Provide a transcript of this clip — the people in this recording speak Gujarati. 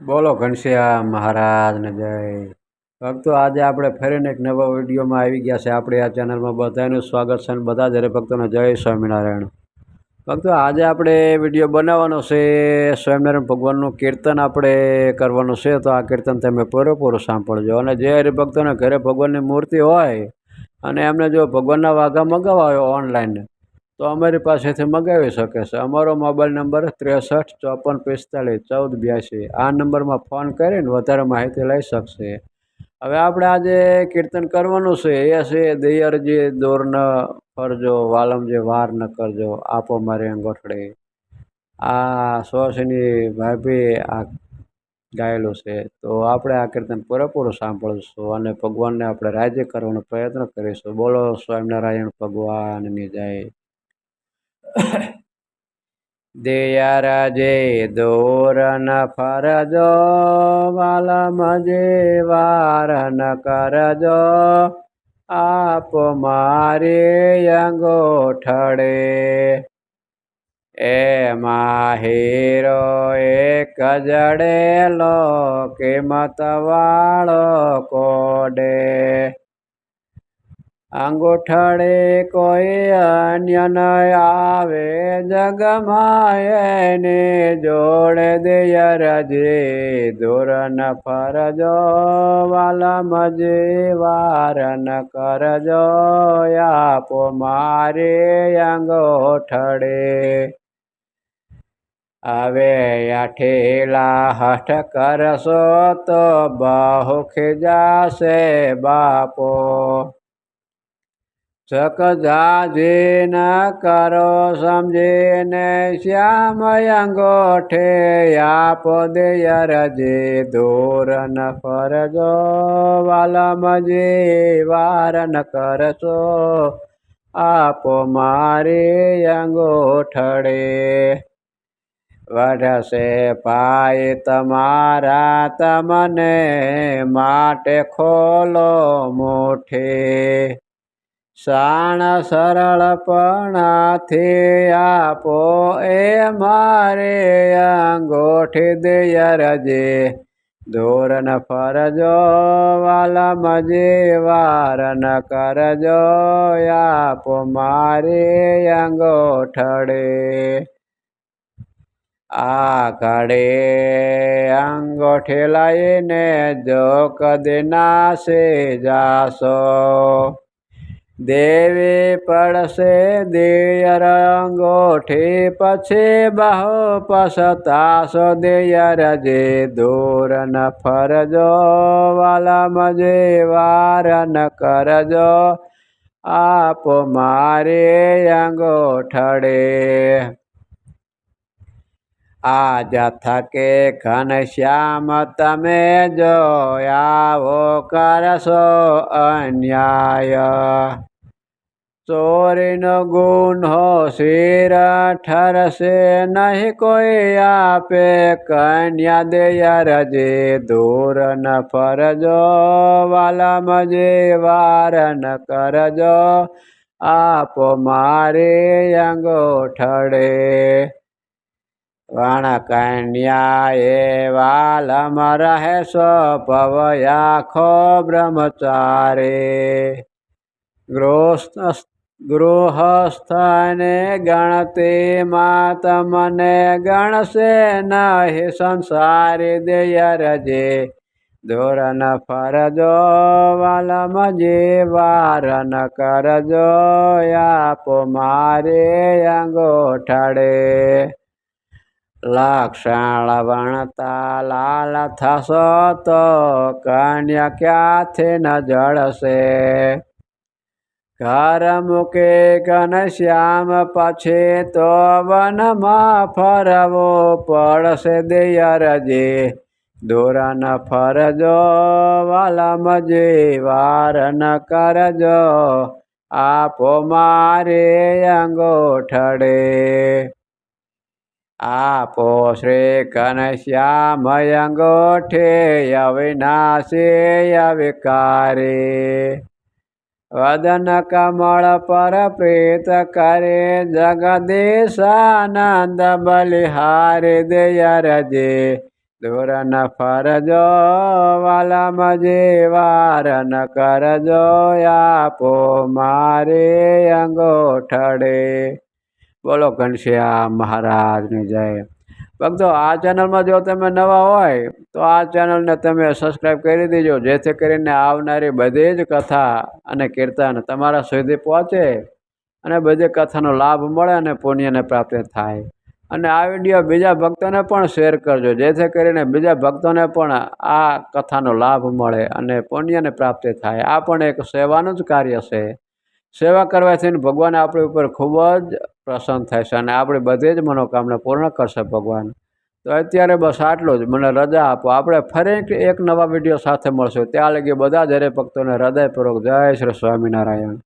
બોલો ઘનશ્યામ મહારાજને જય. ભક્તો, આજે આપણે ફરીને એક નવા વિડીયોમાં આવી ગયા છે. આપણે આ ચેનલમાં બધાનું સ્વાગત છે અને બધા જ ભક્તોને જય સ્વામિનારાયણ. ભક્તો, આજે આપણે વીડિયો બનાવવાનો છે. સ્વામિનારાયણ ભગવાનનું કીર્તન આપણે કરવાનું છે. તો આ કીર્તન તમે પૂરેપૂરું સાંભળજો. અને જે હરિભક્તોને ઘરે ભગવાનની મૂર્તિ હોય અને એમને જો ભગવાનના વાઘા મંગાવવા હોય ઓનલાઈન તો અમારી પાસેથી મગાવી શકે છે. અમારો મોબાઈલ નંબર ત્રેસઠ, ચોપન, પિસ્તાલીસ, ચૌદ, બ્યાસી. આ નંબરમાં ફોન કરીને વધારે માહિતી લઈ શકશે. હવે આપણે આજે કીર્તન કરવાનું છે. એ છે, દૈયરજી દોર ન ફરજો, વાલમજી વાર ન કરજો, આપો મારી અંગોઠડી. આ સોસની ભાભી આ ગાયેલું છે. તો આપણે આ કીર્તન પૂરેપૂરું સાંભળીશું અને ભગવાનને આપણે રાજ્ય કરવાનો પ્રયત્ન કરીશું. બોલો સ્વામિનારાયણ ભગવાનની જય. દિયરજે દોરન ફરજો, વાલમ જે વાર ન કરજો, આપ મારે અંગોઠડે. એમાં હીરો એક જડેલો, કિંમત વાળો કોડે. અંગૂઠડે કોઈ અન્ય ન આવે જગમાયને જોડે જોડે દેયરજે દોરન ફરજો વાલમ જે વારન કરજો આપો મારે અંગોઠડે. હવે અઠેલા હઠ કરશો તો બહુ ખીજાશે બાપો. સકજાજી ન કરો સમજીને શ્યામયંગો ઠે આપ દેયરજે દોર ન ફરજો વાલમજી વાર ન કરશો, આપ મારે અંગોઠડે. વઢશે પાય તમારા તમને, માટે ખોલો મોઠે. શાણ સરળપણાથી આપો એ મારે અંગોઠી દેયરજે ધોરણ ફરજો વાલા મજે ન કરજો આપો મારે અંગોઠડે. આ ઘડે અંગોઠે લઈને જો કદી નાશે જાશો. દેવી પડશે દેયર અંગોઠી પછી બહુ પસતાશો દેયર જે દૂર ન ફરજો વાલા જે વાર ન કરજો. આપ મારે અંગોઠડે. આજ થકે ઘનશ્યામ તમે જો આવો કરશો અન્યાય. ચોરીનો ગુનો શિર ઠરશે નહીં કોઈ આપે, કન્યા દેયરજે દૂર ન ફરજો વાલા મજે વાર ન કરજો, આપો મારે અંગોઠડે. વણ કન્યા એ વાલમ રહેશો પવયાખો બ્રહ્મચારી. ગૃહસ્થ ગૃહસ્થને ગણતે માતમને ગણશે નહીં, સંસારી દેયરજે ધોરણ ફરજો વાલમ જે ન કરજો, આપો મારે અંગોઠડે. લક્ષણ વણતા લાલ થશો તો કન્યા ક્યાંથી ન જળશે? ઘર મૂકે ઘનશ્યામ પછી તો વનમાં ફરવો પડશે દેયરજે. દોરન ફરજો વાલમ જે વાર ન કરજો, આપો મારે અંગોઠડે. આપો શ્રી ઘનશ્યામ અંગોઠે, અવિનાશી અવિકારી. વદન કમળ પર પ્રેત કરે જગદેશાનંદ બલિહારી દયા રજે દોરાના ફરજો વાલામાં જે વાર ન કરજો આપો મારે અંગોઠડે. બોલો ઘનશ્યામ મહારાજની જય. ભક્તો, આ ચેનલમાં જો તમે નવા હોય, તો આ ચેનલને તમે સબસ્ક્રાઈબ કરી દેજો, જેથી કરીને આવનારી બધી જ કથા અને કીર્તન તમારા સુધી પહોંચે અને બધી કથાનો લાભ મળે અને પુણ્યને પ્રાપ્ત થાય. અને આ વીડિયો બીજા ભક્તોને પણ શેર કરજો, જેથી કરીને બીજા ભક્તોને પણ આ કથાનો લાભ મળે અને પુણ્યને પ્રાપ્તિ થાય. આ પણ એક સેવાનું જ કાર્ય છે. સેવા કરવાથી ભગવાન આપણી ઉપર ખૂબ જ પ્રસન્ન છે અને આપણી બધી જ મનોકામના પૂર્ણ કરશે ભગવાન. તો અત્યારે બસ આટલું જ. મને રજા આપો. આપણે ફરી એક નવા વીડિયો સાથે મળશું. ત્યાં લગી બધા જ હરે ભક્તોને હૃદયપૂર્વક જય શ્રી સ્વામિનારાયણ.